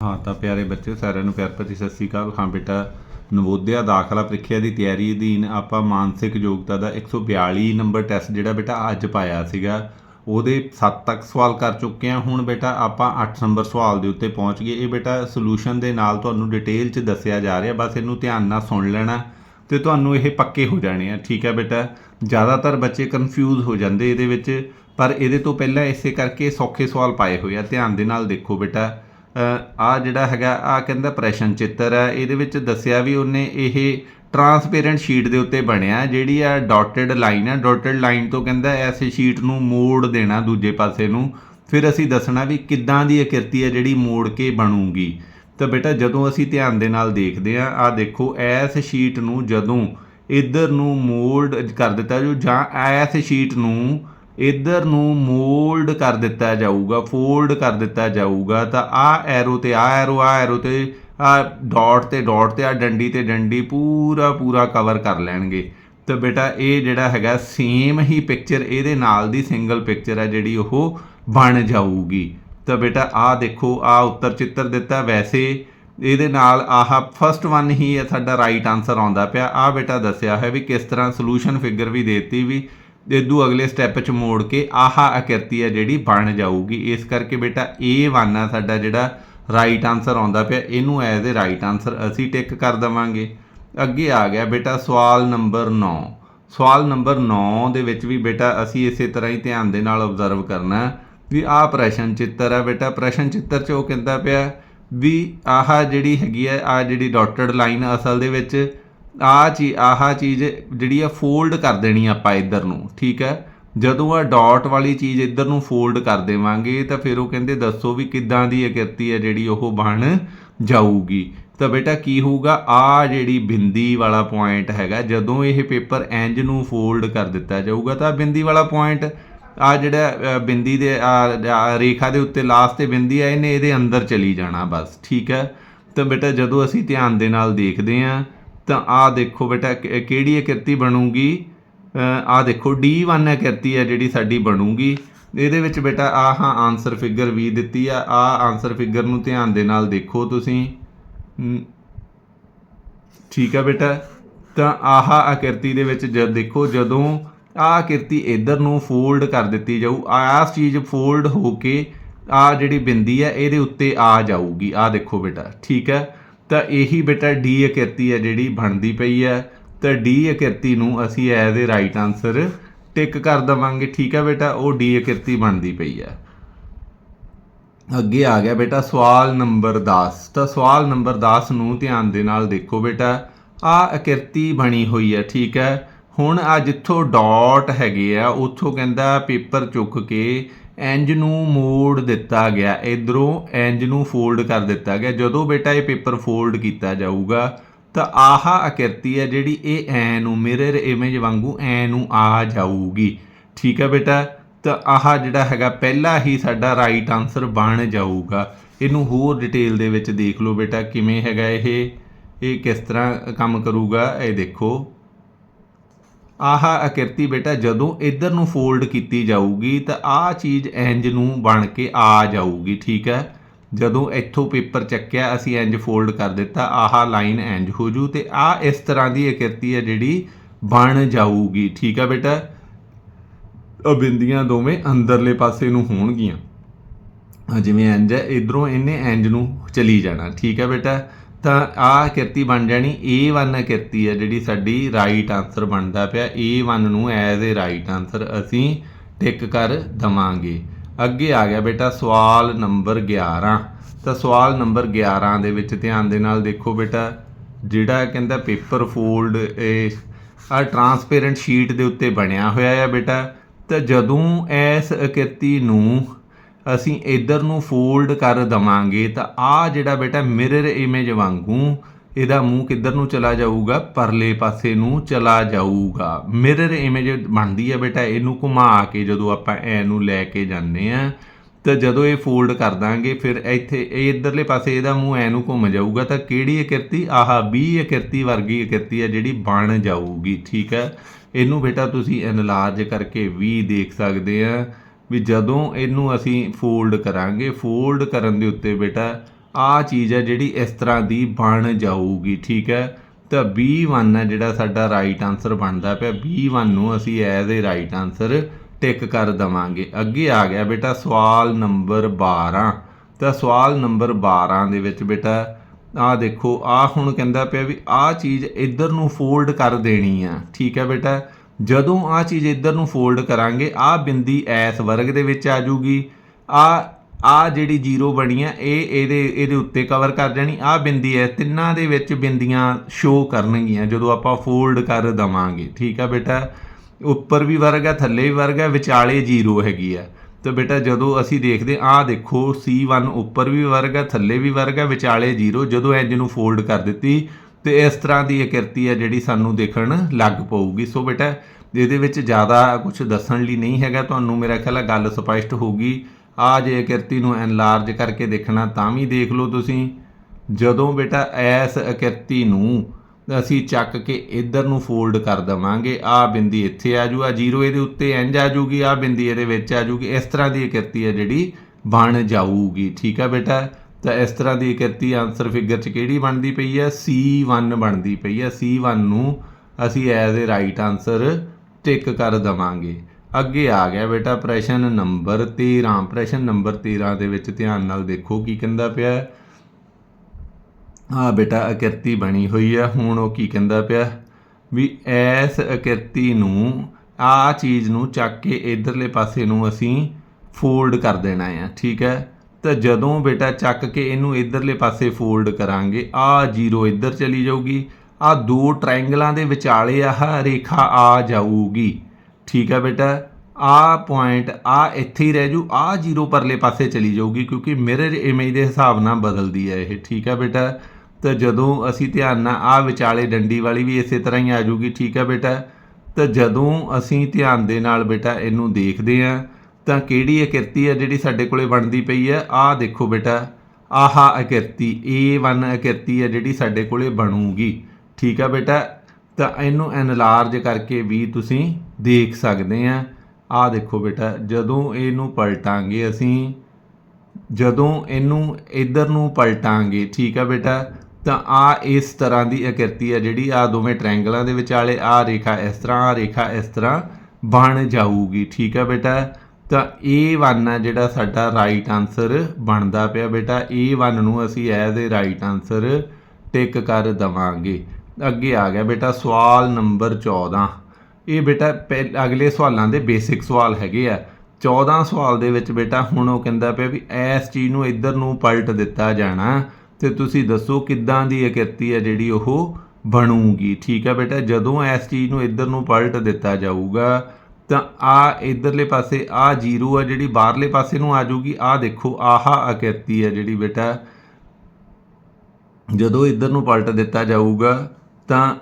ਹਾਂ, ਤਾਂ ਪਿਆਰੇ ਬੱਚੇ ਸਾਰਿਆਂ ਨੂੰ ਪਿਆਰ ਭਰੀ ਸਤਿ ਸ੍ਰੀ ਅਕਾਲ। ਹਾਂ ਬੇਟਾ, ਨਵੋਦਿਆ ਦਾਖਲਾ ਪ੍ਰੀਖਿਆ ਦੀ ਤਿਆਰੀ ਅਧੀਨ ਆਪਾਂ ਮਾਨਸਿਕ ਯੋਗਤਾ ਦਾ 142 ਨੰਬਰ ਟੈਸਟ ਜਿਹੜਾ ਬੇਟਾ ਅੱਜ ਪਾਇਆ ਸੀਗਾ, ਉਹਦੇ 7 ਤੱਕ ਸਵਾਲ ਕਰ ਚੁੱਕੇ ਹਾਂ। ਹੁਣ ਬੇਟਾ, ਆਪਾਂ 8 ਨੰਬਰ ਸਵਾਲ ਦੇ ਉੱਤੇ ਪਹੁੰਚ ਗਏ। ਇਹ ਬੇਟਾ ਸੋਲੂਸ਼ਨ ਦੇ ਨਾਲ ਤੁਹਾਨੂੰ ਡਿਟੇਲ 'ਚ ਦੱਸਿਆ ਜਾ ਰਿਹਾ, ਬਸ ਇਹਨੂੰ ਧਿਆਨ ਨਾਲ ਸੁਣ ਲੈਣਾ ਤੇ ਤੁਹਾਨੂੰ ਇਹ ਪੱਕੇ ਹੋ ਜਾਣੇ ਆ। ਠੀਕ ਹੈ ਬੇਟਾ, ਜ਼ਿਆਦਾਤਰ ਬੱਚੇ ਕਨਫਿਊਜ਼ ਹੋ ਜਾਂਦੇ ਇਹਦੇ ਵਿੱਚ, ਪਰ ਇਹਦੇ ਤੋਂ ਪਹਿਲਾਂ ਇਸੇ ਕਰਕੇ ਸੌਖੇ ਸਵਾਲ ਪਾਏ ਹੋਏ ਆ। ਧਿਆਨ ਦੇ ਨਾਲ ਦੇਖੋ ਬੇਟਾ ਆ ਜਿਹੜਾ ਹੈਗਾ ਆ ਕਹਿੰਦਾ ਪ੍ਰਸ਼ਨ ਚਿੱਤਰ ਹੈ। ਇਹਦੇ ਵਿੱਚ ਦੱਸਿਆ ਵੀ ਉਹਨੇ ਇਹ ਟਰਾਂਸਪੇਰੈਂਟ ਸ਼ੀਟ ਦੇ ਉੱਤੇ ਬਣਿਆ, ਜਿਹੜੀ ਆ ਡਾਟਡ ਲਾਈਨ ਹੈ ਡਾਟਡ ਲਾਈਨ ਤੋਂ ਕਹਿੰਦਾ ਐਸੇ ਸ਼ੀਟ ਨੂੰ ਮੋੜ ਦੇਣਾ ਦੂਜੇ ਪਾਸੇ ਨੂੰ। ਫਿਰ ਅਸੀਂ ਦੱਸਣਾ ਵੀ ਕਿੱਦਾਂ ਦੀ ਆਕ੍ਰਿਤੀ ਹੈ ਜਿਹੜੀ ਮੋੜ ਕੇ ਬਣੂਗੀ। ਤਾਂ ਬੇਟਾ, ਜਦੋਂ ਅਸੀਂ ਧਿਆਨ ਦੇ ਨਾਲ ਦੇਖਦੇ ਆ ਆ ਦੇਖੋ ਐਸ ਸ਼ੀਟ ਨੂੰ ਜਦੋਂ ਇਧਰ ਨੂੰ ਮੋਲਡ ਕਰ ਦਿੱਤਾ ਜੋ ਜਾਂ ਐਸ ਸ਼ੀਟ ਨੂੰ ਇਧਰ ਨੂੰ ਮੋਲਡ ਕਰ ਦਿੱਤਾ ਜਾਊਗਾ, ਫੋਲਡ ਕਰ ਦਿੱਤਾ ਜਾਊਗਾ, ਤਾਂ ਆ ਐਰੋ ਤੇ ਆ ਐਰੋ ਆ ਐਰੋ ਤੇ ਆ ਡਾਟ ਤੇ ਡਾਟ ਤੇ ਆ ਡੰਡੀ ਤੇ ਡੰਡੀ ਪੂਰਾ ਪੂਰਾ ਕਵਰ ਕਰ ਲੈਣਗੇ। ਤਾਂ ਬੇਟਾ, ਇਹ ਜਿਹੜਾ ਹੈਗਾ ਸੇਮ ਹੀ ਪਿਕਚਰ ਇਹਦੇ ਨਾਲ ਦੀ ਸਿੰਗਲ ਪਿਕਚਰ ਹੈ ਜਿਹੜੀ ਉਹ ਬਣ ਜਾਊਗੀ। ਤਾਂ ਬੇਟਾ ਆ ਦੇਖੋ ਆ ਉੱਤਰ ਚਿੱਤਰ ਦਿੱਤਾ। ਵੈਸੇ ਇਹਦੇ ਨਾਲ ਆਹ ਫਸਟ ਵਨ ਹੀ ਹੈ, ਸਾਡਾ ਰਾਈਟ ਆਨਸਰ ਆਉਂਦਾ ਪਿਆ। ਆ ਬੇਟਾ ਦੱਸਿਆ ਹੈ ਵੀ ਕਿਸ ਤਰ੍ਹਾਂ ਸੋਲੂਸ਼ਨ ਫਿਗਰ ਵੀ ਦੇਤੀ ਵੀ ਇਦੋਂ ਅਗਲੇ ਸਟੈਪ 'ਚ ਮੋੜ ਕੇ ਆਹ ਆਕ੍ਰਿਤੀ ਹੈ ਜਿਹੜੀ ਬਣ ਜਾਊਗੀ। ਇਸ ਕਰਕੇ ਬੇਟਾ A1 ਆ ਸਾਡਾ ਜਿਹੜਾ ਰਾਈਟ ਆਨਸਰ ਆਉਂਦਾ ਪਿਆ। ਇਹਨੂੰ ਐਜ਼ ਅ ਰਾਈਟ ਆਨਸਰ ਅਸੀਂ ਟਿਕ ਕਰ ਦਵਾਂਗੇ। ਅੱਗੇ ਆ ਗਿਆ ਬੇਟਾ ਸਵਾਲ ਨੰਬਰ 9 ਸਵਾਲ ਨੰਬਰ 9 ਦੇ ਵਿੱਚ ਵੀ ਬੇਟਾ ਅਸੀਂ ਇਸੇ ਤਰ੍ਹਾਂ ਹੀ ਧਿਆਨ ਦੇ ਨਾਲ ਆਬਜ਼ਰਵ ਕਰਨਾ ਵੀ ਆਹ ਪ੍ਰਸ਼ਨ ਚਿੱਤਰ ਹੈ ਬੇਟਾ। ਪ੍ਰਸ਼ਨ ਚਿੱਤਰ 'ਚ ਉਹ ਕਹਿੰਦਾ ਪਿਆ ਵੀ ਆਹ ਜਿਹੜੀ ਹੈਗੀ ਹੈ ਆ ਜਿਹੜੀ ਡਾਟਡ ਲਾਈਨ ਅਸਲ ਦੇ ਵਿੱਚ ਆ ਚੀ ਆਹ ਚੀਜ਼ ਜਿਹੜੀ ਆ ਫੋਲਡ ਕਰ ਦੇਣੀ ਆਪਾਂ ਇੱਧਰ ਨੂੰ, ਠੀਕ ਹੈ? ਜਦੋਂ ਆ ਡਾਟ ਵਾਲੀ ਚੀਜ਼ ਇੱਧਰ ਨੂੰ ਫੋਲਡ ਕਰ ਦੇਵਾਂਗੇ ਤਾਂ ਫਿਰ ਉਹ ਕਹਿੰਦੇ ਦੱਸੋ ਵੀ ਕਿੱਦਾਂ ਦੀ ਆਕ੍ਰਿਤੀ ਹੈ ਜਿਹੜੀ ਉਹ ਬਣ ਜਾਊਗੀ। ਤਾਂ ਬੇਟਾ ਕੀ ਹੋਊਗਾ? ਆ ਜਿਹੜੀ ਬਿੰਦੀ ਵਾਲਾ ਪੁਆਇੰਟ ਹੈਗਾ, ਜਦੋਂ ਇਹ ਪੇਪਰ ਇੰਜ ਨੂੰ ਫੋਲਡ ਕਰ ਦਿੱਤਾ ਜਾਊਗਾ ਤਾਂ ਬਿੰਦੀ ਵਾਲਾ ਪੁਆਇੰਟ ਆ ਜਿਹੜਾ ਬਿੰਦੀ ਦੇ ਰੇਖਾ ਦੇ ਉੱਤੇ ਲਾਸਟ ਤੇ ਬਿੰਦੀ ਆ, ਇਹਨੇ ਇਹਦੇ ਅੰਦਰ ਚਲੀ ਜਾਣਾ ਬਸ, ਠੀਕ ਹੈ? ਤਾਂ ਬੇਟਾ ਜਦੋਂ ਅਸੀਂ ਧਿਆਨ ਦੇ ਨਾਲ ਦੇਖਦੇ ਹਾਂ ਤਾਂ ਆ ਦੇਖੋ ਬੇਟਾ, ਕਿ- ਕਿਹੜੀ ਕਿਰਤੀ ਬਣੂਗੀ? ਆ ਦੇਖੋ D1 ਕਿਰਤੀ ਹੈ ਜਿਹੜੀ ਸਾਡੀ ਬਣੂਗੀ। ਇਹਦੇ ਵਿੱਚ ਬੇਟਾ ਆ ਹਾਂ ਆਨਸਰ ਫਿਗਰ ਵੀ ਦਿੱਤੀ ਆ। ਆ ਆਨਸਰ ਫਿਗਰ ਨੂੰ ਧਿਆਨ ਦੇ ਨਾਲ ਦੇਖੋ ਤੁਸੀਂ। ਠੀਕ ਹੈ ਬੇਟਾ। ਤਾਂ ਆਹ ਆਕ੍ਰਿਤੀ ਦੇ ਵਿੱਚ ਜਦ ਦੇਖੋ, ਜਦੋਂ ਆਹ ਆਕ੍ਰਿਤੀ ਇਧਰ ਨੂੰ ਫੋਲਡ ਕਰ ਦਿੱਤੀ ਜਾਊ ਆਹ ਚੀਜ਼ ਫੋਲਡ ਹੋ ਕੇ ਆ ਜਿਹੜੀ ਬਿੰਦੀ ਹੈ, ਇਹਦੇ ਉੱਤੇ ਆ ਜਾਊਗੀ। ਆ ਦੇਖੋ ਬੇਟਾ, ਠੀਕ ਹੈ? ਤਾਂ ਇਹੀ ਬੇਟਾ ਡੀ ਆਕ੍ਰਿਤੀ ਹੈ ਜਿਹੜੀ ਬਣਦੀ ਪਈ ਹੈ। ਤਾਂ ਡੀ ਆਕ੍ਰਿਤੀ ਨੂੰ ਅਸੀਂ as a right answer tick ਕਰ ਦਵਾਂਗੇ। ਠੀਕ ਹੈ ਬੇਟਾ, ਉਹ ਡੀ ਆਕ੍ਰਿਤੀ ਬਣਦੀ ਪਈ ਹੈ। ਅੱਗੇ ਆ ਗਿਆ ਬੇਟਾ, ਸਵਾਲ ਨੰਬਰ 10 ਤਾਂ ਸਵਾਲ ਨੰਬਰ 10 ਨੂੰ ਧਿਆਨ ਦੇ ਨਾਲ ਦੇਖੋ ਬੇਟਾ, ਆ ਅਕਿਰਤੀ ਬਣੀ ਹੋਈ ਹੈ, ਠੀਕ ਹੈ। ਹੁਣ ਆ ਜਿੱਥੋਂ ਡਾਟ ਹੈਗੇ ਆ, ਉੱਥੋਂ ਕਹਿੰਦਾ ਪੇਪਰ ਚੁੱਕ ਕੇ ਇੰਜ ਨੂੰ ਮੋੜ ਦਿੱਤਾ ਗਿਆ ਇਧਰੋਂ ਇੰਜ ਨੂੰ ਫੋਲਡ ਕਰ ਦਿੱਤਾ ਗਿਆ। ਜਦੋਂ ਬੇਟਾ ਇਹ ਪੇਪਰ ਫੋਲਡ ਕੀਤਾ ਜਾਊਗਾ, ਤਾਂ ਆਹ ਆਕ੍ਰਿਤੀ ਹੈ ਜਿਹੜੀ ਇਹ ਐ ਨੂੰ ਮਿਰਰ ਇਮੇਜ ਵਾਂਗੂ ਐ ਨੂੰ ਆ ਜਾਊਗੀ। ਠੀਕ ਹੈ ਬੇਟਾ? ਤਾਂ ਆਹ ਜਿਹੜਾ ਹੈਗਾ, ਪਹਿਲਾ ਹੀ ਸਾਡਾ ਰਾਈਟ ਆਨਸਰ ਬਣ ਜਾਊਗਾ। ਇਹਨੂੰ ਹੋਰ ਡਿਟੇਲ ਦੇ ਵਿੱਚ ਦੇਖ ਲਓ ਬੇਟਾ, ਕਿਵੇਂ ਹੈਗਾ ਇਹ ਇਹ ਕਿਸ ਤਰ੍ਹਾਂ ਕੰਮ ਕਰੂਗਾ, ਇਹ ਦੇਖੋ। ਆਹ ਆਕ੍ਰਿਤੀ ਬੇਟਾ, ਜਦੋਂ ਇੱਧਰ ਨੂੰ ਫੋਲਡ ਕੀਤੀ ਜਾਊਗੀ ਤਾਂ ਆਹ ਚੀਜ਼ ਇੰਜ ਨੂੰ ਬਣ ਕੇ ਆ ਜਾਊਗੀ, ਠੀਕ ਹੈ? ਜਦੋਂ ਇੱਥੋਂ ਪੇਪਰ ਚੱਕਿਆ, ਅਸੀਂ ਇੰਜ ਫੋਲਡ ਕਰ ਦਿੱਤਾ, ਆਹ ਲਾਈਨ ਇੰਜ ਹੋ ਜੂ ਤੇ ਆ ਇਸ ਤਰ੍ਹਾਂ ਦੀ ਆਕ੍ਰਿਤੀ ਹੈ ਜਿਹੜੀ ਬਣ ਜਾਊਗੀ, ਠੀਕ ਹੈ ਬੇਟਾ? ਉਹ ਬਿੰਦੀਆਂ ਦੋਵੇਂ ਅੰਦਰਲੇ ਪਾਸੇ ਨੂੰ ਹੋਣਗੀਆਂ। ਜਿਵੇਂ ਇੰਜ ਹੈ, ਇਧਰੋਂ ਇਹਨੇ ਇੰਜ ਨੂੰ ਚਲੀ ਜਾਣਾ, ਠੀਕ ਹੈ ਬੇਟਾ? ਤਾਂ ਆਹ ਕਿਰਤੀ ਬਣ ਜਾਣੀ A1 ਕਿਰਤੀ ਹੈ ਜਿਹੜੀ ਸਾਡੀ ਰਾਈਟ ਆਨਸਰ ਬਣਦਾ ਪਿਆ। A1 ਨੂੰ ਐਜ਼ ਅ ਰਾਈਟ ਆਨਸਰ ਅਸੀਂ ਟਿਕ ਕਰ ਦਵਾਂਗੇ। ਅੱਗੇ ਆ ਗਿਆ ਬੇਟਾ ਸਵਾਲ ਨੰਬਰ 11 ਤਾਂ ਸਵਾਲ ਨੰਬਰ 11 ਦੇ ਵਿੱਚ ਧਿਆਨ ਦੇ ਨਾਲ ਦੇਖੋ ਬੇਟਾ, ਜਿਹੜਾ ਕਹਿੰਦਾ ਪੇਪਰ ਫੋਲਡ ਇਹ ਆ ਟਰਾਂਸਪੇਰੈਂਟ ਸ਼ੀਟ ਦੇ ਉੱਤੇ ਬਣਿਆ ਹੋਇਆ ਹੈ ਬੇਟਾ। ਤਾਂ ਜਦੋਂ ਇਸ ਆਕ੍ਰਿਤੀ ਨੂੰ ਅਸੀਂ ਇਧਰ ਨੂੰ ਫੋਲਡ ਕਰ ਦਵਾਂਗੇ ਤਾਂ ਆ ਜਿਹੜਾ ਬੇਟਾ ਮਿਰਰ ਇਮੇਜ ਵਾਂਗੂ ਇਹਦਾ ਮੂੰਹ ਕਿੱਧਰ ਨੂੰ ਚਲਾ ਜਾਊਗਾ? ਪਰਲੇ ਪਾਸੇ ਨੂੰ ਚਲਾ ਜਾਊਗਾ। ਮਿਰਰ ਇਮੇਜ ਬਣਦੀ ਹੈ ਬੇਟਾ, ਇਹਨੂੰ ਘੁਮਾ ਕੇ ਜਦੋਂ ਆਪਾਂ ਐ ਨੂੰ ਲੈ ਕੇ ਜਾਂਦੇ ਆ, ਤਾਂ ਜਦੋਂ ਇਹ ਫੋਲਡ ਕਰ ਦਾਂਗੇ, ਫਿਰ ਇੱਥੇ ਇਹ ਇਧਰਲੇ ਪਾਸੇ ਇਹਦਾ ਮੂੰਹ ਐ ਨੂੰ ਘੁੰਮ ਜਾਊਗਾ, ਤਾਂ ਕਿਹੜੀ ਅਕਿਰਤੀ ਆਹ ਬੀ ਆਕ੍ਰਿਤੀ ਵਰਗੀ ਆਕ੍ਰਿਤੀ ਹੈ ਜਿਹੜੀ ਬਣ ਜਾਊਗੀ, ਠੀਕ ਹੈ ਇਹਨੂੰ ਬੇਟਾ ਤੁਸੀਂ ਐਨਲਾਰਜ ਕਰਕੇ ਵੀ ਦੇਖ ਸਕਦੇ ਆ। ਵੀ ਜਦੋਂ ਇਹਨੂੰ ਅਸੀਂ ਫੋਲਡ ਕਰਾਂਗੇ ਫੋਲਡ ਕਰਨ ਦੇ ਉੱਤੇ ਬੇਟਾ ਆ ਚੀਜ਼ ਹੈ ਜਿਹੜੀ ਇਸ ਤਰ੍ਹਾਂ ਦੀ ਬਣ ਜਾਊਗੀ, ਠੀਕ ਹੈ? ਤਾਂ B1 ਹੈ ਜਿਹੜਾ ਸਾਡਾ ਰਾਈਟ ਆਨਸਰ ਬਣਦਾ ਪਿਆ। B1 ਨੂੰ ਅਸੀਂ as a right answer tick ਕਰ ਦਵਾਂਗੇ। ਅੱਗੇ ਆ ਗਿਆ ਬੇਟਾ ਸਵਾਲ ਨੰਬਰ 12 ਤਾਂ ਸਵਾਲ ਨੰਬਰ 12 ਦੇ ਵਿੱਚ ਬੇਟਾ ਆ ਦੇਖੋ ਆ ਹੁਣ ਕਹਿੰਦਾ ਪਿਆ ਵੀ ਆ ਚੀਜ਼ ਇੱਧਰ ਨੂੰ ਫੋਲਡ ਕਰ ਦੇਣੀ ਆ, ਠੀਕ ਹੈ ਬੇਟਾ? ਜਦੋਂ ਆ ਚੀਜ਼ ਇੱਧਰ ਨੂੰ ਫੋਲਡ ਕਰਾਂਗੇ ਆ ਬਿੰਦੀ ਐਸ ਵਰਗ ਦੇ ਵਿੱਚ ਆ ਜੂਗੀ ਆ ਆ ਜਿਹੜੀ ਜ਼ੀਰੋ ਬਣੀ ਆ, ਇਹ ਇਹਦੇ ਇਹਦੇ ਉੱਤੇ ਕਵਰ ਕਰ ਜਾਣੀ ਆ ਬਿੰਦੀ ਹੈ ਤਿੰਨਾਂ ਦੇ ਵਿੱਚ ਬਿੰਦੀਆਂ ਸ਼ੋ ਕਰਨਗੀਆਂ, ਜਦੋਂ ਆਪਾਂ ਫੋਲਡ ਕਰ ਦਵਾਂਗੇ। ਠੀਕ ਆ ਬੇਟਾ? ਉੱਪਰ ਵੀ ਵਰਗ ਹੈ ਥੱਲੇ ਵੀ ਵਰਗ ਹੈ ਵਿਚਾਲੇ ਜ਼ੀਰੋ ਹੈਗੀ ਆ। ਤੇ ਬੇਟਾ ਜਦੋਂ ਅਸੀਂ ਦੇਖਦੇ ਆ ਦੇਖੋ C1 ਉੱਪਰ ਵੀ ਵਰਗ ਹੈ ਥੱਲੇ ਵੀ ਵਰਗ ਹੈ ਵਿਚਾਲੇ ਜ਼ੀਰੋ, ਜਦੋਂ ਇੰਜ ਨੂੰ ਫੋਲਡ ਕਰ ਦਿੱਤੀ ਤੇ ਇਸ ਤਰ੍ਹਾਂ ਦੀ ਆਕ੍ਰਿਤੀ ਹੈ ਜਿਹੜੀ ਸਾਨੂੰ ਦੇਖਣ ਲੱਗ ਪਊਗੀ। ਸੋ ਬੇਟਾ, ਇਹਦੇ ਵਿੱਚ ਜ਼ਿਆਦਾ ਕੁਝ ਦੱਸਣ ਲਈ ਨਹੀਂ ਹੈਗਾ। ਤੁਹਾਨੂੰ ਮੇਰਾ ਖਿਆਲ ਹੈ ਗੱਲ ਸਪਸ਼ਟ ਹੋਊਗੀ। ਆ ਜੇ ਕਿਰਤੀ ਨੂੰ ਐਨਲਾਰਜ ਕਰਕੇ ਦੇਖਣਾ ਤਾਂ ਵੀ ਦੇਖ ਲਓ ਤੁਸੀਂ। ਜਦੋਂ ਬੇਟਾ ਐਸ ਆਕ੍ਰਿਤੀ ਨੂੰ ਅਸੀਂ ਚੱਕ ਕੇ ਇੱਧਰ ਨੂੰ ਫੋਲਡ ਕਰ ਦਵਾਂਗੇ ਆ ਬਿੰਦੀ ਇੱਥੇ ਆ ਜੂ ਆ ਜ਼ੀਰੋ ਇਹਦੇ ਉੱਤੇ ਇੰਜ ਆ ਜੂਗੀ ਆ ਬਿੰਦੀ ਇਹਦੇ ਵਿੱਚ ਆ ਜੂਗੀ। ਇਸ ਤਰ੍ਹਾਂ ਦੀ ਕਿਰਤੀ ਹੈ ਜਿਹੜੀ ਬਣ ਜਾਊਗੀ। ਠੀਕ ਆ ਬੇਟਾ? ਤਾਂ ਇਸ ਤਰ੍ਹਾਂ ਦੀ ਆਕ੍ਰਿਤੀ ਆਨਸਰ ਫਿਗਰ 'ਚ ਕਿਹੜੀ ਬਣਦੀ ਪਈ ਹੈ? C1 ਬਣਦੀ ਪਈ ਹੈ। C1 ਨੂੰ ਅਸੀਂ as a right answer tick ਕਰ ਦਵਾਂਗੇ। ਅੱਗੇ ਆ ਗਿਆ ਬੇਟਾ ਪ੍ਰਸ਼ਨ ਨੰਬਰ 13 ਪ੍ਰਸ਼ਨ ਨੰਬਰ 13 ਦੇ ਵਿੱਚ ਧਿਆਨ ਨਾਲ ਦੇਖੋ ਕੀ ਕਹਿੰਦਾ ਪਿਆ ਹੈ। ਆ ਬੇਟਾ ਅਕਿਰਤੀ ਬਣੀ ਹੋਈ ਆ ਹੁਣ ਉਹ ਕੀ ਕਹਿੰਦਾ ਪਿਆ ਵੀ ਐਸ ਆਕ੍ਰਿਤੀ ਨੂੰ ਆ ਚੀਜ਼ ਨੂੰ ਚੱਕ ਕੇ ਇਧਰਲੇ ਪਾਸੇ ਨੂੰ ਅਸੀਂ ਫੋਲਡ ਕਰ ਦੇਣਾ ਆ ਠੀਕ ਹੈ? ਤਾਂ ਜਦੋਂ ਬੇਟਾ ਚੱਕ ਕੇ ਇਹਨੂੰ ਇਧਰਲੇ ਪਾਸੇ ਫੋਲਡ ਕਰਾਂਗੇ ਆ ਜ਼ੀਰੋ ਇੱਧਰ ਚਲੀ ਜਾਊਗੀ ਆ ਦੋ ਟ੍ਰਾਇੰਗਲਾਂ ਦੇ ਵਿਚਾਲੇ ਆਹ ਰੇਖਾ ਆ ਜਾਊਗੀ। ਠੀਕ ਹੈ ਬੇਟਾ? ਆ ਪੁਆਇੰਟ ਆ ਇੱਥੇ ਹੀ ਰਹਿ ਜੂ ਆ ਜ਼ੀਰੋ ਪਰਲੇ ਪਾਸੇ ਚਲੀ ਜਾਊਗੀ ਕਿਉਂਕਿ ਮਿਰਰ ਇਮੇਜ ਦੇ ਹਿਸਾਬ ਨਾਲ ਬਦਲਦੀ ਹੈ ਇਹ। ਠੀਕ ਹੈ ਬੇਟਾ? ਤਾਂ ਜਦੋਂ ਅਸੀਂ ਧਿਆਨ ਨਾਲ ਆ ਵਿਚਾਲੇ ਡੰਡੀ ਵਾਲੀ ਵੀ ਇਸੇ ਤਰ੍ਹਾਂ ਹੀ ਆ ਜਾਊਗੀ, ਠੀਕ ਹੈ ਬੇਟਾ? ਤਾਂ ਜਦੋਂ ਅਸੀਂ ਧਿਆਨ ਦੇ ਨਾਲ ਬੇਟਾ ਇਹਨੂੰ ਦੇਖਦੇ ਆ ਤਾਂ ਕਿਹੜੀ ਅਕਿਰਤੀ ਹੈ ਜਿਹੜੀ ਸਾਡੇ ਕੋਲੇ ਬਣਦੀ ਪਈ ਹੈ ਆਹ ਦੇਖੋ ਬੇਟਾ, ਆਹਾ ਆਕ੍ਰਿਤੀ A1 ਅਕਿਰਤੀ ਹੈ ਜਿਹੜੀ ਸਾਡੇ ਕੋਲੇ ਬਣੂਗੀ। ਠੀਕ ਆ ਬੇਟਾ? ਤਾਂ ਇਹਨੂੰ ਐਨਲਾਰਜ ਕਰਕੇ ਵੀ ਤੁਸੀਂ ਦੇਖ ਸਕਦੇ ਆ। ਆਹ ਦੇਖੋ ਬੇਟਾ, ਜਦੋਂ ਇਹਨੂੰ ਪਲਟਾਂਗੇ ਅਸੀਂ, ਜਦੋਂ ਇਹਨੂੰ ਇਧਰ ਨੂੰ ਪਲਟਾਂਗੇ, ਠੀਕ ਆ ਬੇਟਾ? ਤਾਂ ਆ ਇਸ ਤਰ੍ਹਾਂ ਦੀ ਅਕਿਰਤੀ ਹੈ ਜਿਹੜੀ ਆ ਦੋਵੇਂ ਟ੍ਰਾਇੰਗਲਾਂ ਦੇ ਵਿਚਾਲੇ ਆ ਰੇਖਾ ਇਸ ਤਰ੍ਹਾਂ ਆ ਰੇਖਾ ਇਸ ਤਰ੍ਹਾਂ ਬਣ ਜਾਊਗੀ। ਠੀਕ ਆ ਬੇਟਾ? ਤਾਂ A1 ਆ ਜਿਹੜਾ ਸਾਡਾ ਰਾਈਟ ਆਨਸਰ ਬਣਦਾ ਪਿਆ ਬੇਟਾ। A1 ਨੂੰ ਅਸੀਂ as a right answer tick ਕਰ ਦਵਾਂਗੇ। ਅੱਗੇ ਆ ਗਿਆ ਬੇਟਾ ਸਵਾਲ ਨੰਬਰ 14 ਇਹ ਬੇਟਾ ਪਹਿ- ਅਗਲੇ ਸਵਾਲਾਂ ਦੇ ਬੇਸਿਕ ਸਵਾਲ ਹੈਗੇ ਆ। 14 ਸਵਾਲ ਦੇ ਵਿੱਚ ਬੇਟਾ ਹੁਣ ਉਹ ਕਹਿੰਦਾ ਪਿਆ ਵੀ ਇਸ ਚੀਜ਼ ਨੂੰ ਇੱਧਰ ਨੂੰ ਪਲਟ ਦਿੱਤਾ ਜਾਣਾ। ਤੇ ਤੁਸੀਂ ਦੱਸੋ ਕਿੱਦਾਂ ਦੀ ਅਕਿਰਤੀ ਹੈ ਜਿਹੜੀ ਉਹ ਬਣੂਗੀ। ਠੀਕ ਹੈ ਬੇਟਾ, ਜਦੋਂ ਇਸ ਚੀਜ਼ ਨੂੰ ਇੱਧਰ ਨੂੰ ਪਲਟ ਦਿੱਤਾ ਜਾਊਗਾ ਤਾਂ ਆ ਇਧਰਲੇ ਪਾਸੇ, ਆ ਜ਼ੀਰੋ ਆ ਜਿਹੜੀ ਬਾਹਰਲੇ ਪਾਸੇ ਨੂੰ ਆ ਜਾਊਗੀ, ਆ ਦੇਖੋ, ਆਹਾ ਆਕ੍ਰਿਤੀ ਹੈ ਜਿਹੜੀ ਬੇਟਾ। ਜਦੋਂ ਇੱਧਰ ਨੂੰ ਪਲਟ ਦਿੱਤਾ ਜਾਊਗਾ, ਤਾਂ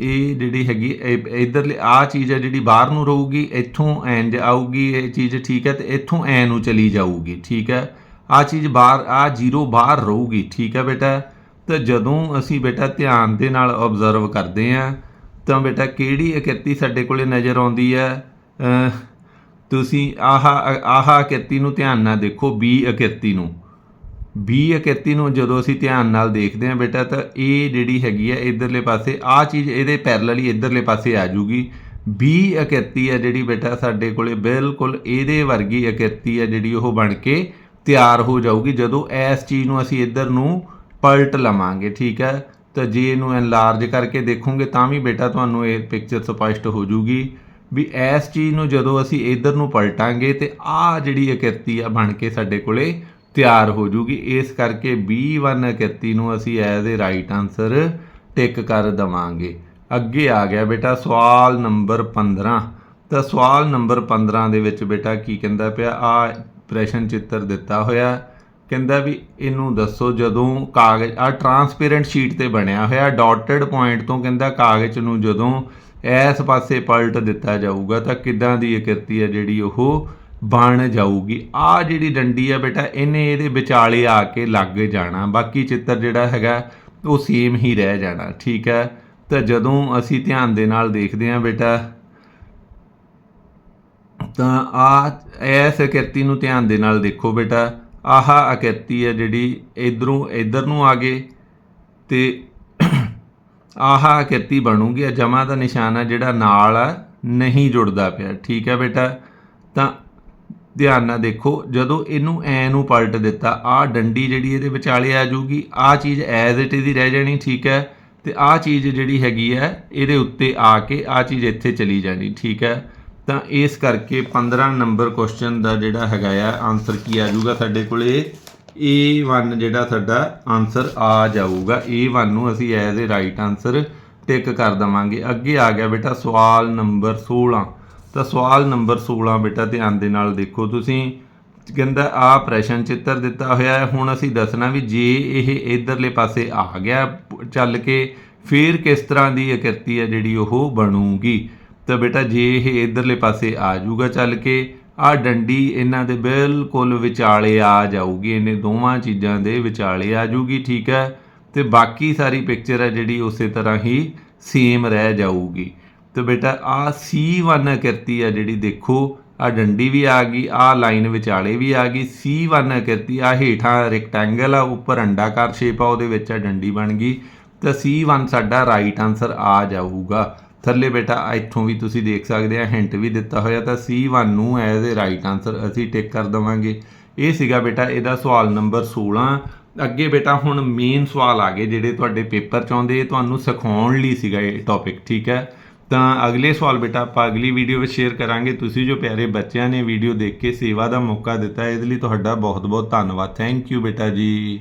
ਇਹ ਜਿਹੜੀ ਹੈਗੀ, ਇਹ- ਇੱਧਰਲੇ ਆ ਚੀਜ਼ ਹੈ ਜਿਹੜੀ ਬਾਹਰ ਨੂੰ ਰਹੂਗੀ, ਇੱਥੋਂ ਐਂਜ ਆਊਗੀ ਇਹ ਚੀਜ਼ ਠੀਕ ਹੈ ਤੇ ਇੱਥੋਂ ਐ ਨੂੰ ਚਲੀ ਜਾਊਗੀ, ਠੀਕ ਹੈ। ਆ ਚੀਜ਼ ਬਾਹਰ, ਆ ਜ਼ੀਰੋ ਬਾਹਰ ਰਹੂਗੀ, ਠੀਕ ਹੈ ਬੇਟਾ। ਤਾਂ ਜਦੋਂ ਅਸੀਂ ਬੇਟਾ ਧਿਆਨ ਦੇ ਨਾਲ ਆਬਜ਼ਰਵ ਕਰਦੇ ਆਂ ਤਾਂ ਬੇਟਾ ਕਿਹੜੀ ਆਕ੍ਰਿਤੀ ਸਾਡੇ ਕੋਲੇ ਨਜ਼ਰ ਆਉਂਦੀ ਹੈ? ਤੁਸੀਂ ਆਹ ਆਹ ਆਕ੍ਰਿਤੀ ਨੂੰ ਧਿਆਨ ਨਾਲ ਦੇਖੋ, ਬੀ ਆਕ੍ਰਿਤੀ ਨੂੰ। ਬੀ ਆਕ੍ਰਿਤੀ ਨੂੰ ਜਦੋਂ ਅਸੀਂ ਧਿਆਨ ਨਾਲ ਦੇਖਦੇ ਹਾਂ ਬੇਟਾ, ਤਾਂ ਇਹ ਜਿਹੜੀ ਹੈਗੀ ਹੈ, ਇਧਰਲੇ ਪਾਸੇ ਆ ਚੀਜ਼ ਇਹਦੇ ਪੈਰਲਲ ਹੀ ਇਧਰਲੇ ਪਾਸੇ ਆ ਜੂਗੀ ਬੀ ਆਕ੍ਰਿਤੀ ਹੈ ਜਿਹੜੀ ਬੇਟਾ ਸਾਡੇ ਕੋਲੇ ਬਿਲਕੁਲ ਇਹਦੇ ਵਰਗੀ ਆਕ੍ਰਿਤੀ ਹੈ ਜਿਹੜੀ ਉਹ ਬਣ ਕੇ ਤਿਆਰ ਹੋ ਜਾਊਗੀ ਜਦੋਂ ਇਸ ਚੀਜ਼ ਨੂੰ ਅਸੀਂ ਇਧਰ ਨੂੰ ਪਲਟ ਲਵਾਂਗੇ, ਠੀਕ ਹੈ? ਤਾਂ ਜੇ ਇਹਨੂੰ ਐਨਲਾਰਜ ਕਰਕੇ ਦੇਖੋਗੇ ਤਾਂ ਵੀ ਬੇਟਾ ਤੁਹਾਨੂੰ ਇਹ ਪਿਕਚਰ ਸਪਸ਼ਟ ਹੋ ਜੂਗੀ ਵੀ ਇਸ ਚੀਜ਼ ਨੂੰ ਜਦੋਂ ਅਸੀਂ ਇਧਰ ਨੂੰ ਪਲਟਾਂਗੇ ਤੇ ਆ ਜਿਹੜੀ ਆਕ੍ਰਿਤੀ ਆ ਬਣ ਕੇ ਸਾਡੇ ਕੋਲੇ ਤਿਆਰ ਹੋ ਜੂਗੀ। ਇਸ ਕਰਕੇ B1 ਆਕ੍ਰਿਤੀ ਨੂੰ ਅਸੀਂ as a right answer tick ਕਰ ਦਵਾਂਗੇ। ਅੱਗੇ ਆ ਗਿਆ ਬੇਟਾ ਸਵਾਲ ਨੰਬਰ 15 ਤਾਂ ਸਵਾਲ ਨੰਬਰ 15 ਦੇ ਵਿੱਚ ਬੇਟਾ ਕੀ ਕਹਿੰਦਾ ਪਿਆ? ਆ ਪ੍ਰਸ਼ਨ ਚਿੱਤਰ ਦਿੱਤਾ ਹੋਇਆ। ਕਹਿੰਦਾ ਵੀ ਇਹਨੂੰ ਦੱਸੋ ਜਦੋਂ ਕਾਗਜ਼ ਆ ਟਰਾਂਸਪੇਰੈਂਟ ਸ਼ੀਟ ਤੇ ਬਣਿਆ ਹੋਇਆ ਡਾਟਡ ਪੁਆਇੰਟ ਤੋਂ ਕਹਿੰਦਾ ਕਾਗਜ਼ ਨੂੰ ਜਦੋਂ ਇਸ ਪਾਸੇ ਪਲਟ ਦਿੱਤਾ ਜਾਊਗਾ ਤਾਂ ਕਿੱਦਾਂ ਦੀ ਆਕ੍ਰਿਤੀ ਹੈ ਜਿਹੜੀ ਉਹ ਬਣ ਜਾਊਗੀ। ਆ ਜਿਹੜੀ ਡੰਡੀ ਆ ਬੇਟਾ, ਇਹਨੇ ਇਹਦੇ ਵਿਚਾਲੇ ਆ ਕੇ ਲੱਗ ਜਾਣਾ। ਬਾਕੀ ਚਿੱਤਰ ਜਿਹੜਾ ਹੈਗਾ, ਉਹ ਸੇਮ ਹੀ ਰਹਿ ਜਾਣਾ, ਠੀਕ ਹੈ? ਤਾਂ ਜਦੋਂ ਅਸੀਂ ਧਿਆਨ ਦੇ ਨਾਲ ਦੇਖਦੇ ਹਾਂ ਬੇਟਾ, ਤਾਂ ਆ ਇਸ ਕਿਰਤੀ ਨੂੰ ਧਿਆਨ ਦੇ ਨਾਲ ਦੇਖੋ ਬੇਟਾ। ਆਹ ਅਕੈਤੀ ਹੈ ਜਿਹੜੀ ਇਧਰੋਂ, ਇਧਰ ਨੂੰ ਆ ਗਏ ਤੇ ਆਹ ਅਕੈਤੀ ਬਣੂਗੀ ਆ ਜਮਾ ਦਾ ਨਿਸ਼ਾਨ ਹੈ ਜਿਹੜਾ ਨਾਲ ਆ, ਨਹੀਂ ਜੁੜਦਾ ਪਿਆ। ਠੀਕ ਹੈ ਬੇਟਾ? ਤਾਂ ਧਿਆਨ ਨਾਲ ਦੇਖੋ, ਜਦੋਂ ਇਹਨੂੰ ਐ ਨੂੰ ਪਲਟ ਦਿੱਤਾ ਆ ਡੰਡੀ ਜਿਹੜੀ ਇਹਦੇ ਵਿਚਾਲੇ ਆ ਜਾਊਗੀ ਆ ਚੀਜ਼ ਐਜ਼ ਇਟ ਇਜ਼ ਹੀ ਰਹਿ ਜਾਣੀ, ਠੀਕ ਹੈ? ਤੇ ਆ ਚੀਜ਼ ਜਿਹੜੀ ਹੈਗੀ ਹੈ, ਇਹਦੇ ਉੱਤੇ ਆ ਕੇ ਆ ਚੀਜ਼ ਇੱਥੇ ਚਲੀ ਜਾਣੀ, ਠੀਕ ਹੈ? ਤਾਂ ਇਸ ਕਰਕੇ 15 ਨੰਬਰ ਕੁਐਸਚਨ ਦਾ ਜਿਹੜਾ ਹੈਗਾ ਆ ਆਨਸਰ ਕੀ ਆ ਜਾਊਗਾ ਸਾਡੇ ਕੋਲੇ? A1 ਜਿਹੜਾ ਸਾਡਾ ਆਨਸਰ ਆ ਜਾਊਗਾ। A1 ਨੂੰ ਅਸੀਂ as a right answer tick ਕਰ ਦਵਾਂਗੇ। ਅੱਗੇ ਆ ਗਿਆ ਬੇਟਾ ਸਵਾਲ ਨੰਬਰ 16 ਤਾਂ ਸਵਾਲ ਨੰਬਰ 16 ਬੇਟਾ ਧਿਆਨ ਦੇ ਨਾਲ ਦੇਖੋ ਤੁਸੀਂ। ਕਹਿੰਦਾ, ਆ ਪ੍ਰਸ਼ਨ ਚਿੱਤਰ ਦਿੱਤਾ ਹੋਇਆ ਹੈ। ਹੁਣ ਅਸੀਂ ਦੱਸਣਾ ਵੀ ਜੇ ਇਹ ਇਧਰਲੇ ਪਾਸੇ ਆ ਗਿਆ ਚੱਲ ਕੇ, ਫਿਰ ਕਿਸ ਤਰ੍ਹਾਂ ਦੀ ਆਕ੍ਰਿਤੀ ਹੈ ਜਿਹੜੀ ਉਹ ਬਣੂਗੀ? ਤਾਂ ਬੇਟਾ ਜੇ ਇਹ ਇਧਰਲੇ ਪਾਸੇ ਆ ਜਾਊਗਾ ਚੱਲ ਕੇ ਆ ਡੰਡੀ ਇਹਨਾਂ ਦੇ ਬਿਲਕੁਲ ਵਿਚਾਲੇ ਆ ਜਾਊਗੀ, ਇਹਨੇ ਦੋਵਾਂ ਚੀਜ਼ਾਂ ਦੇ ਵਿਚਾਲੇ ਆ ਜਾਊਗੀ, ਠੀਕ ਹੈ? ਤੇ ਬਾਕੀ ਸਾਰੀ ਪਿਕਚਰ ਹੈ ਜਿਹੜੀ ਉਸੇ ਤਰ੍ਹਾਂ ਹੀ ਸੇਮ ਰਹਿ ਜਾਊਗੀ। ਤੇ ਬੇਟਾ ਆ C1 ਕਿਰਤੀ ਆ ਜਿਹੜੀ ਦੇਖੋ ਆ ਡੰਡੀ ਵੀ ਆ ਗਈ ਆ ਲਾਈਨ ਵਿਚਾਲੇ ਵੀ ਆ ਗਈ C1 ਕਿਰਤੀ ਆ ਹੇਠਾਂ ਰੈਕਟੈਂਗਲ ਆ, ਉੱਪਰ ਅੰਡਾਕਾਰ ਸ਼ੇਪ ਆ, ਉਹਦੇ ਵਿੱਚ ਆ ਡੰਡੀ ਬਣ ਗਈ। ਤਾਂ C1 ਸਾਡਾ ਰਾਈਟ ਆਨਸਰ ਆ ਜਾਊਗਾ। ਥੱਲੇ ਬੇਟਾ, ਇੱਥੋਂ ਵੀ ਤੁਸੀਂ ਦੇਖ ਸਕਦੇ ਆ, ਹਿੰਟ ਵੀ ਦਿੱਤਾ ਹੋਇਆ ਤਾਂ C1 ਨੂੰ ਐਜ਼ ਅ ਰਾਈਟ ਆਨਸਰ ਅਸੀਂ ਟਿਕ ਕਰ ਦਵਾਂਗੇ। ਇਹ ਸੀਗਾ ਬੇਟਾ, ਇਹਦਾ ਸਵਾਲ ਨੰਬਰ 16 ਅੱਗੇ ਬੇਟਾ, ਹੁਣ ਮੇਨ ਸਵਾਲ ਆ ਗਏ ਜਿਹੜੇ ਤੁਹਾਡੇ ਪੇਪਰ ਚ ਆਉਂਦੇ, ਇਹ ਤੁਹਾਨੂੰ ਸਿਖਾਉਣ ਲਈ ਸੀਗਾ ਇਹ ਟੌਪਿਕ ਠੀਕ ਹੈ? ਤਾਂ ਅਗਲੇ ਸਵਾਲ ਬੇਟਾ, ਆਪਾਂ ਅਗਲੀ ਵੀਡੀਓ ਵਿੱਚ ਸ਼ੇਅਰ ਕਰਾਂਗੇ। ਤੁਸੀਂ ਜੋ ਪਿਆਰੇ ਬੱਚਿਆਂ ਨੇ ਵੀਡੀਓ ਦੇਖ ਕੇ ਸੇਵਾ ਦਾ ਮੌਕਾ ਦਿੱਤਾ, ਇਹਦੇ ਲਈ ਤੁਹਾਡਾ ਬਹੁਤ ਬਹੁਤ ਧੰਨਵਾਦ। ਥੈਂਕ ਯੂ ਬੇਟਾ ਜੀ।